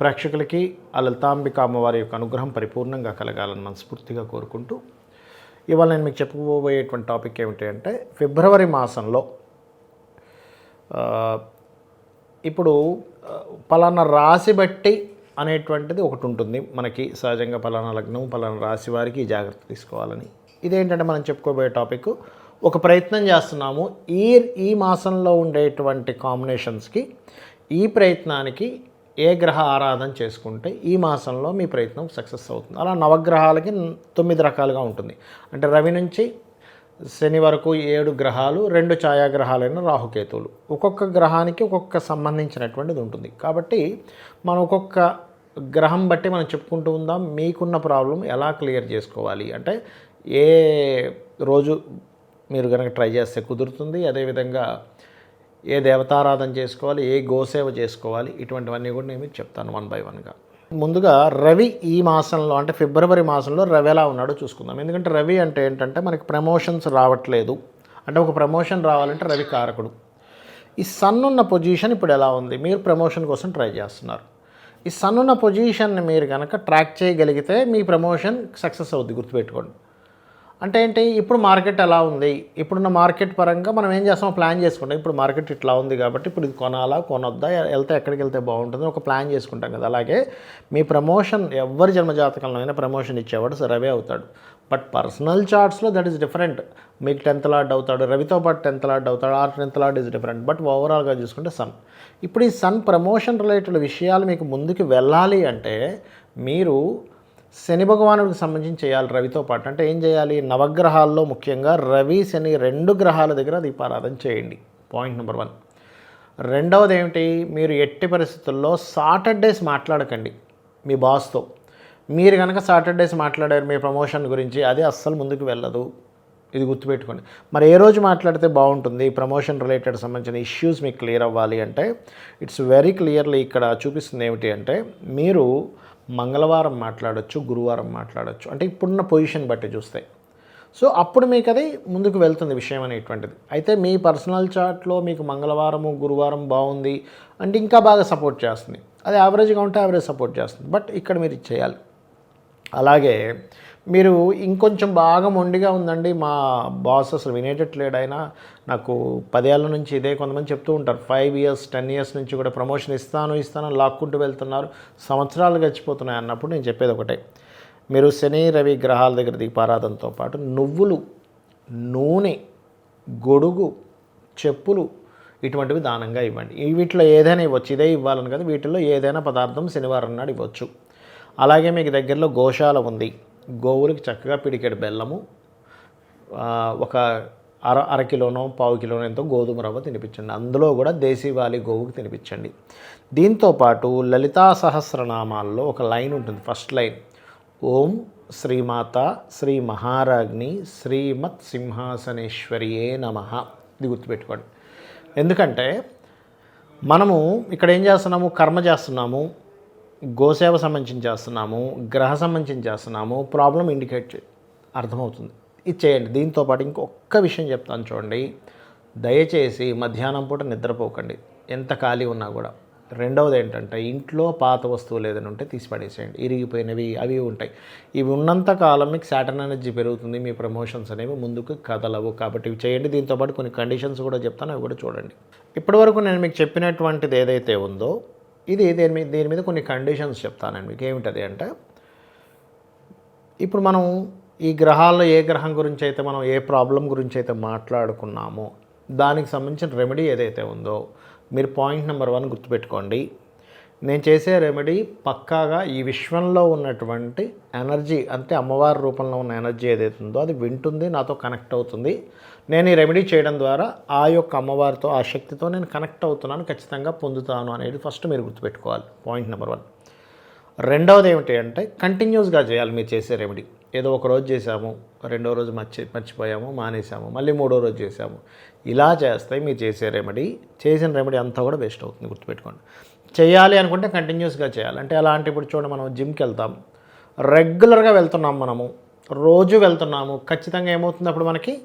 ప్రేక్షకులకి ఆ లలితాంబిక అమ్మవారి యొక్క అనుగ్రహం పరిపూర్ణంగా కలగాలని మనస్ఫూర్తిగా కోరుకుంటూ ఇవాళ నేను మీకు చెప్పుకోబోయేటువంటి టాపిక్ ఏమిటి అంటే ఫిబ్రవరి మాసంలో ఇప్పుడు పలానా రాశి బట్టి అనేటువంటిది ఒకటి ఉంటుంది. మనకి సహజంగా పలానా లగ్నం పలానా రాశి వారికి ఈ జాగ్రత్త తీసుకోవాలని. ఇదేంటంటే మనం చెప్పుకోబోయే టాపిక్ ఒక ప్రయత్నం చేస్తున్నాము. ఈ ఈ మాసంలో ఉండేటువంటి కాంబినేషన్స్కి ఈ ప్రయత్నానికి ఏ గ్రహ ఆరాధన చేసుకుంటే ఈ మాసంలో మీ ప్రయత్నం సక్సెస్ అవుతుంది. అలా నవగ్రహాలకి తొమ్మిది రకాలుగా ఉంటుంది. అంటే రవి నుంచి శని వరకు ఏడు గ్రహాలు రెండు ఛాయాగ్రహాలైన రాహుకేతువులు. ఒక్కొక్క గ్రహానికి ఒక్కొక్క సంబంధించినటువంటిది ఉంటుంది. కాబట్టి మనం ఒక్కొక్క గ్రహం బట్టి మనం చెప్పుకుంటూ ఉందాం మీకున్న ప్రాబ్లం ఎలా క్లియర్ చేసుకోవాలి? అంటే ఏ రోజు మీరు కనుక ట్రై చేస్తే కుదురుతుంది? అదేవిధంగా ఏ దేవతారాధన చేసుకోవాలి ఏ గోసేవ చేసుకోవాలి ఇటువంటివన్నీ కూడా నేను మీకు చెప్తాను వన్ బై వన్గా ముందుగా రవి ఈ మాసంలో అంటే ఫిబ్రవరి మాసంలో రవి ఎలా ఉన్నాడో చూసుకుందాం. ఎందుకంటే రవి అంటే ఏంటంటే మనకి ప్రమోషన్స్ రావట్లేదు. అంటే ఒక ప్రమోషన్ రావాలంటే రవి కారకుడు. ఈ సన్ ఉన్న పొజిషన్ ఇప్పుడు ఎలా ఉంది? మీరు ప్రమోషన్ కోసం ట్రై చేస్తున్నారు. ఈ సన్ ఉన్న పొజిషన్ని మీరు కనుక ట్రాక్ చేయగలిగితే మీ ప్రమోషన్ సక్సెస్ అవుద్ది. గుర్తుపెట్టుకోండి. అంటే ఏంటి? ఇప్పుడు మార్కెట్ ఎలా ఉంది? ఇప్పుడున్న మార్కెట్ పరంగా మనం ఏం చేస్తాం? ప్లాన్ చేసుకుంటాం. ఇప్పుడు మార్కెట్ ఇట్లా ఉంది కాబట్టి ఇప్పుడు ఇది కొనాలా? కొనొద్దా? వెళ్తే ఎక్కడికి వెళ్తే బాగుంటుంది? ఒక ప్లాన్ చేసుకుంటాం కదా. అలాగే మీ ప్రమోషన్ ఎవరి జన్మజాతకంలో అయినా ప్రమోషన్ ఇచ్చేవాడు రవే అవుతాడు. బట్ పర్సనల్ చార్ట్స్లో దట్ ఈస్ డిఫరెంట్. మీకు టెన్త్ లాడ్ అవుతాడు రవితో పాటు టెన్త్ లాడ్ అవుతాడు or tenth lord is different. But ఓవరాల్గా చూసుకుంటే సన్. ఇప్పుడు ఈ సన్ ప్రమోషన్ రిలేటెడ్ విషయాలు మీకు ముందుకు వెళ్ళాలి అంటే మీరు శని భగవానుడికి సంబంధించి చేయాలి రవితో పాటు. అంటే ఏం చేయాలి? నవగ్రహాల్లో ముఖ్యంగా రవి శని రెండు గ్రహాల దగ్గర దీపారాధన చేయండి. పాయింట్ నెంబర్ వన్ రెండవది ఏమిటి? మీరు ఎట్టి పరిస్థితుల్లో సాటర్డేస్ మాట్లాడకండి మీ బాస్తో మీరు కనుక సాటర్డేస్ మాట్లాడారు మీ ప్రమోషన్ గురించి అది అస్సలు ముందుకు వెళ్ళదు. ఇది గుర్తుపెట్టుకోండి. మరి ఏ రోజు మాట్లాడితే బాగుంటుంది? ప్రమోషన్ రిలేటెడ్ సంబంధించిన ఇష్యూస్ మీకు క్లియర్ అవ్వాలి అంటే ఇట్స్ వెరీ క్లియర్లీ ఇక్కడ చూపిస్తుంది ఏమిటి అంటే మీరు మంగళవారం మాట్లాడొచ్చు గురువారం మాట్లాడచ్చు. అంటే ఇప్పుడున్న పొజిషన్ బట్టి చూస్తే. సో అప్పుడు మీకు అది ముందుకు వెళ్తుంది విషయం అనేటువంటిది. అయితే మీ పర్సనల్ చార్ట్లో మీకు మంగళవారము గురువారం బాగుంది అంటే ఇంకా బాగా సపోర్ట్ చేస్తుంది. అది యావరేజ్గా ఉంటే యావరేజ్ సపోర్ట్ చేస్తుంది. బట్ ఇక్కడ మీరు ఇది చేయాలి. అలాగే మీరు ఇంకొంచెం బాగా మొండిగా ఉందండి. మా బాస్ అసలు వినేటట్లేడు ఆయన నాకు పదేళ్ళ నుంచి ఇదే కొంతమంది చెప్తూ ఉంటారు. ఫైవ్ ఇయర్స్ టెన్ ఇయర్స్ నుంచి కూడా ప్రమోషన్ ఇస్తాను ఇస్తాను లాక్కుంటూ వెళ్తున్నారు. సంవత్సరాలు గడిచిపోతున్నాయి అన్నప్పుడు నేను చెప్పేది ఒకటే. మీరు శని రవి గ్రహాల దగ్గర దీపారాధనతో పాటు నువ్వులు నూనె గొడుగు చెప్పులు ఇటువంటివి దానంగా ఇవ్వండి. ఈ వీటిలో ఏదైనా ఇవ్వచ్చు. ఇదే ఇవ్వాలని కదా వీటిలో ఏదైనా పదార్థం శనివారం నాడు ఇవ్వచ్చు. అలాగే మీకు దగ్గరలో గోశాల ఉంది. గోవులకి చక్కగా పిడికెడు బెల్లము ఒక అర అరకిలోనో పావు కిలోనో ఎంతో గోధుమ రవ్వ తినిపించండి. అందులో కూడా దేశీవాలి గోవుకి తినిపించండి. దీంతోపాటు లలితా సహస్రనామాల్లో ఒక లైన్ ఉంటుంది ఫస్ట్ లైన్. ఓం శ్రీమాత శ్రీ మహారాజ్ని శ్రీమత్ సింహాసనేశ్వరియే నమ. ఇది గుర్తుపెట్టుకోండి. ఎందుకంటే మనము ఇక్కడ ఏం చేస్తున్నాము? కర్మ చేస్తున్నాము. గోసేవ సంబంధించి చేస్తున్నాము గ్రహ సంబంధించి చేస్తున్నాము ప్రాబ్లం ఇండికేట్ అర్థమవుతుంది. ఇది చేయండి. దీంతో పాటు ఇంకొక విషయం చెప్తాను చూడండి. దయచేసి మధ్యాహ్నం పూట నిద్రపోకండి. ఎంత ఖాళీ ఉన్నా కూడా. రెండవది ఏంటంటే ఇంట్లో పాత వస్తువులు ఏదైనా ఉంటే తీసి పడేసేయండి ఇరిగిపోయినవి అవి ఉంటాయి. ఇవి ఉన్నంత కాలం మీకు శాటన్ ఎనర్జీ పెరుగుతుంది. మీ ప్రమోషన్స్ అనేవి ముందుకు కదలవు. కాబట్టి ఇవి చేయండి. దీంతో పాటు కొన్ని కండిషన్స్ కూడా చెప్తాను. అవి కూడా చూడండి. ఇప్పటివరకు నేను మీకు చెప్పినటువంటిది ఏదైతే ఉందో ఇది దీని మీద దీని మీద కొన్ని కండిషన్స్ చెప్తానండి. మీకు ఏమిటది అంటే ఇప్పుడు మనం ఈ గ్రహాల్లో ఏ గ్రహం గురించి అయితే మనం ఏ ప్రాబ్లం గురించి అయితే మాట్లాడుకున్నామో దానికి సంబంధించిన రెమెడీ ఏదైతే ఉందో మీరు పాయింట్ నెంబర్ వన్ గుర్తుపెట్టుకోండి. నేను చేసే రెమెడీ పక్కాగా ఈ విశ్వంలో ఉన్నటువంటి ఎనర్జీ అంటే అమ్మవారి రూపంలో ఉన్న ఎనర్జీ ఏదైతే ఉందో అది వింటుంది నాతో కనెక్ట్ అవుతుంది. నేను ఈ రెమెడీ చేయడం ద్వారా ఆ యొక్క అమ్మవారితో ఆ శక్తితో నేను కనెక్ట్ అవుతున్నాను ఖచ్చితంగా పొందుతాను అనేది ఫస్ట్ మీరు గుర్తుపెట్టుకోవాలి. పాయింట్ నెంబర్ వన్ రెండవది ఏమిటి అంటే కంటిన్యూస్గా చేయాలి మీరు చేసే రెమెడీ ఏదో ఒక రోజు చేసాము రెండో రోజు మర్చి మర్చిపోయాము మానేసాము మళ్ళీ మూడో రోజు చేసాము ఇలా చేస్తే మీరు చేసే రెమెడీ చేసిన రెమెడీ అంతా కూడా వేస్ట్ అవుతుంది గుర్తుపెట్టుకోండి. చేయాలి అనుకుంటే కంటిన్యూస్గా చేయాలి. అంటే అలాంటి ఇప్పుడు చూడండి మనం జిమ్కి వెళ్తాం. రెగ్యులర్గా వెళ్తున్నాం మనము. రోజు వెళ్తున్నాము. ఖచ్చితంగా ఏమవుతుంది అప్పుడు మనకి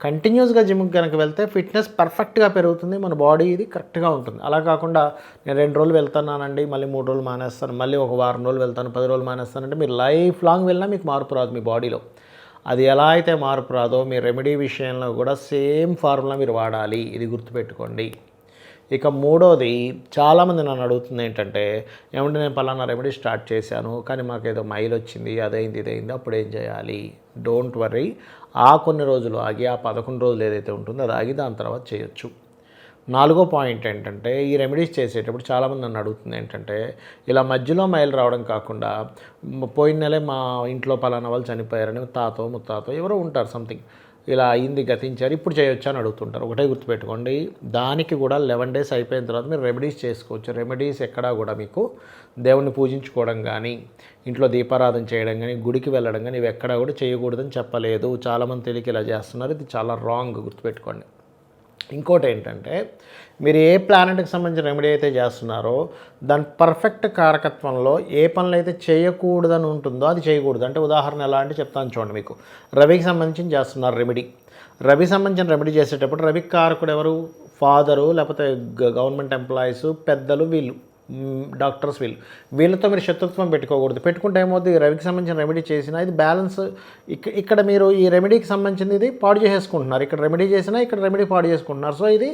కంటిన్యూస్గా జిమ్కి కనుక వెళ్తే ఫిట్నెస్ పర్ఫెక్ట్గా పెరుగుతుంది మన బాడీ ఇది కరెక్ట్గా ఉంటుంది. అలా కాకుండా నేను రెండు రోజులు వెళ్తున్నానండి మళ్ళీ మూడు రోజులు మానేస్తాను మళ్ళీ ఒక వారం రోజులు వెళ్తాను పది రోజులు మానేస్తానంటే మీరు లైఫ్ లాంగ్ వెళ్ళినా మీకు మార్పు రాదు మీ బాడీలో. అది ఎలా అయితే మార్పు రాదో మీ రెమెడీ విషయంలో కూడా సేమ్ ఫార్ములా మీరు వాడాలి. ఇది గుర్తుపెట్టుకోండి. ఇక మూడోది చాలామంది నన్ను అడుగుతుంది ఏంటంటే ఏమంటే నేను పలానా రెమెడీ స్టార్ట్ చేశాను కానీ మాకు ఏదో మైల్ వచ్చింది అదైంది ఇదైంది అప్పుడు ఏం చేయాలి? Don't worry. ఆ కొన్ని రోజులు ఆగి ఆ పదకొండు రోజులు ఏదైతే ఉంటుందో అది ఆగి దాని తర్వాత చేయొచ్చు. నాలుగో పాయింట్ ఏంటంటే ఈ రెమెడీస్ చేసేటప్పుడు చాలామంది నన్ను అడుగుతుంది ఏంటంటే ఇలా మధ్యలో మైలు రావడం కాకుండా పోయిన నెలే మా ఇంట్లో పలానా వాళ్ళు చనిపోయారని తాతో ముత్తాతో ఎవరో ఉంటారు సంథింగ్. ఇలా అయింది గతించారు ఇప్పుడు చేయొచ్చు అని అడుగుతుంటారు. ఒకటే గుర్తుపెట్టుకోండి దానికి కూడా లెవెన్ డేస్ అయిపోయిన తర్వాత మీరు రెమెడీస్ చేసుకోవచ్చు. రెమెడీస్ ఎక్కడా కూడా మీకు దేవుణ్ణి పూజించుకోవడం కానీ ఇంట్లో దీపారాధన చేయడం కానీ గుడికి వెళ్ళడం కానీ ఇవి ఎక్కడా కూడా చేయకూడదని చెప్పలేదు. చాలామంది తెలియక ఇలా చేస్తున్నారు. ఇది చాలా రాంగ్ గుర్తుపెట్టుకోండి. ఇంకోటి ఏంటంటే మీరు ఏ ప్లానెట్కి సంబంధించిన రెమెడీ అయితే చేస్తున్నారో దాని పర్ఫెక్ట్ కారకత్వంలో ఏ పనులు అయితే చేయకూడదని ఉంటుందో అది చేయకూడదు. అంటే ఉదాహరణ ఎలా అంటే చెప్తాను చూడండి మీకు. రవికి సంబంధించి చేస్తున్నారు రెమెడీ రవి సంబంధించిన రెమెడీ చేసేటప్పుడు రవికి కారకుడు ఎవరు? ఫాదరు లేకపోతే గవర్నమెంట్ ఎంప్లాయీస్ పెద్దలు వీళ్ళు. డాక్టర్స్ వీళ్ళు. వీళ్ళతో మీరు శత్రుత్వం పెట్టుకోకూడదు. పెట్టుకుంటే ఏమవుతుంది రవికి సంబంధించిన రెమెడీ చేసినా ఇది బ్యాలెన్స్ ఇక్క ఇక్కడ మీరు ఈ రెమెడీకి సంబంధించింది ఇది పాడు చేసేసుకుంటున్నారు. ఇక్కడ రెమెడీ చేసినా ఇక్కడ రెమెడీ పాడు చేసుకుంటున్నారు. సో ఇది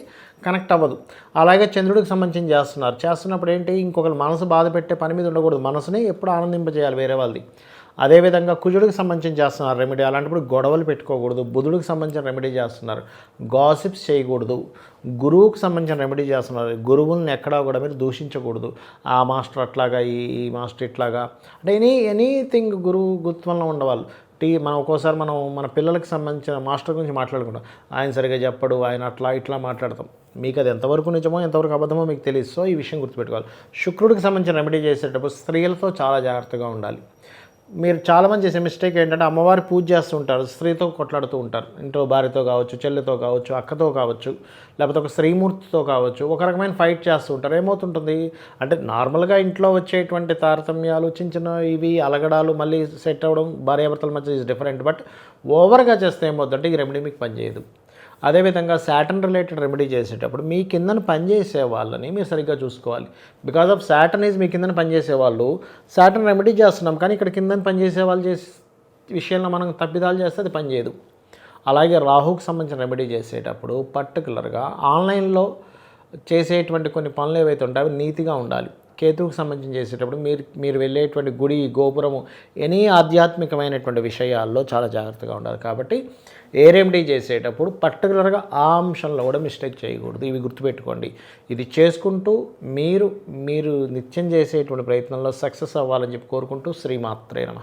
కనెక్ట్ అవ్వదు. అలాగే చంద్రుడికి సంబంధించి చేస్తున్నారు. చేస్తున్నప్పుడు ఏంటి? ఇంకొకరు మనసు బాధ పెట్టే పని మీద ఉండకూడదు. మనసుని ఎప్పుడు ఆనందింపజేయాలి వేరే వాళ్ళది. అదేవిధంగా కుజుడికి సంబంధించి చేస్తున్నారు? రెమెడీ అలాంటప్పుడు గొడవలు పెట్టుకోకూడదు. బుధుడికి సంబంధించిన రెమెడీ చేస్తున్నారు. గాసిప్స్ చేయకూడదు. గురువుకి సంబంధించిన రెమెడీ చేస్తున్నారు. గురువుల్ని ఎక్కడా కూడా మీరు దూషించకూడదు. ఆ మాస్టర్ అట్లాగా ఈ మాస్టర్ ఇట్లాగా. అంటే ఎనీ ఎనీథింగ్ గురువు గుత్వంలో ఉండవాళ్ళు టీ మనం ఒక్కోసారి మనం మన పిల్లలకు సంబంధించిన మాస్టర్ గురించి మాట్లాడుకుంటాం. ఆయన సరిగా చెప్పడు ఆయన అట్లా ఇట్లా మాట్లాడతాం. మీకు అది ఎంతవరకు నిజమో ఎంతవరకు అబద్ధమో మీకు తెలియదు. సో ఈ విషయం గుర్తుపెట్టుకోవాలి. శుక్రుడికి సంబంధించిన రెమెడీ చేసేటప్పుడు స్త్రీలతో చాలా జాగ్రత్తగా ఉండాలి. మీరు చాలామంది చేసే మిస్టేక్ ఏంటంటే అమ్మవారి పూజ చేస్తూ ఉంటారు స్త్రీతో కొట్లాడుతూ ఉంటారు. ఇంట్లో భార్యతో కావచ్చు చెల్లితో కావచ్చు అక్కతో కావచ్చు లేకపోతే ఒక స్త్రీమూర్తితో కావచ్చు ఒక రకమైన ఫైట్ చేస్తూ ఉంటారు. ఏమవుతుంటుంది అంటే నార్మల్గా ఇంట్లో వచ్చేటువంటి తారతమ్యాలు చిన్న చిన్న ఇవి అలగడాలు మళ్ళీ సెట్ అవ్వడం భార్యాభర్తల మధ్య ఈజ్ డిఫరెంట్ బట్ ఓవర్గా చేస్తే ఏమవుతుందంటే ఈ రెమెడీ మీకు పనిచేయదు. అదేవిధంగా శాటన్ రిలేటెడ్ రెమెడీ చేసేటప్పుడు మీ కిందన పనిచేసే వాళ్ళని మీరు సరిగ్గా చూసుకోవాలి. బికాజ్ ఆఫ్ శాటన్ ఈజ్ మీ కిందన పనిచేసే వాళ్ళు శాటన్ రెమెడీ చేస్తున్నాం కానీ ఇక్కడ కిందన పనిచేసే వాళ్ళు చేసే విషయంలో మనం తప్పిదాలు చేస్తే అది పనిచేయదు అలాగే రాహుకు సంబంధించిన రెమెడీ చేసేటప్పుడు పర్టికులర్గా ఆన్లైన్లో చేసేటువంటి కొన్ని పనులు ఏవైతే ఉంటాయో అవి నీతిగా ఉండాలి. కేతువుకు సంబంధించి చేసేటప్పుడు మీరు మీరు వెళ్ళేటువంటి గుడి గోపురము ఎనీ ఆధ్యాత్మికమైనటువంటి విషయాల్లో చాలా జాగ్రత్తగా ఉండాలి. కాబట్టి ఏ రెమెడీ చేసేటప్పుడు పర్టికులర్గా ఆ అంశంలో కూడా మిస్టేక్ చేయకూడదు. ఇవి గుర్తుపెట్టుకోండి. ఇది చేసుకుంటూ మీరు మీరు నిత్యం చేసేటువంటి ప్రయత్నంలో సక్సెస్ అవ్వాలని చెప్పి కోరుకుంటూ శ్రీమాత్రే నమ.